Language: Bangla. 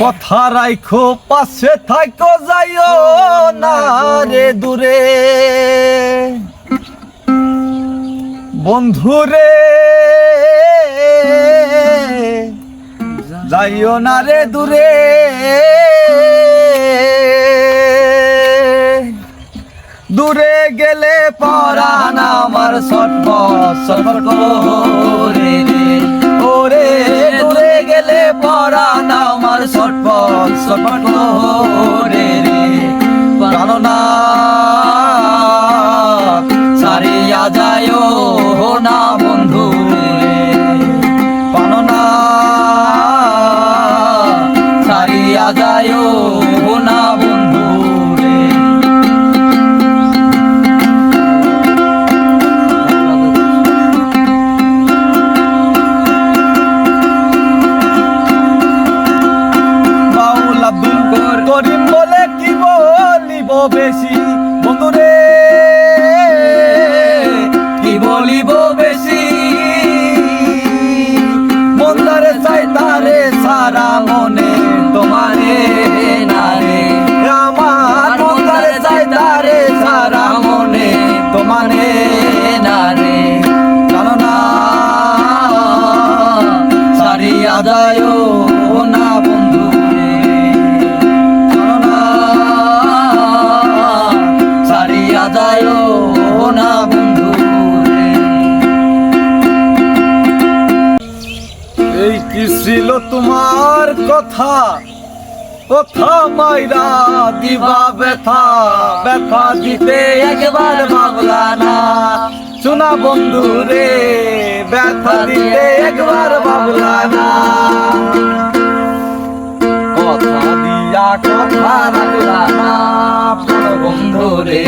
কথা রাইখো, পাশে থাকো যাইও না রে দূরে। বন্ধুরে যাইও না রে দূরে। দূরে গেলে পরাণ আমার সটপট সটপট ওরে, দূরে গেলে পরাণ বেশি বন্ধুরে কি বলিব বেশি? মন্দারে চাই, তারে সারা মনে তোমারে না রে। আমার মন্দারে চাই, তারে সারা মনে তোমারে না রে। জানো না সারিয়া যায় এই কি ছিল তোমার কথা? কথা মাইরা দিবা ব্যথা ব্যথা দিতে একবার ভাবলা না শোনা বন্ধু রে, ব্যথা দিতে একবার ভাবলা না কথা দিয়া কথা রাখলা না বন্ধু রে।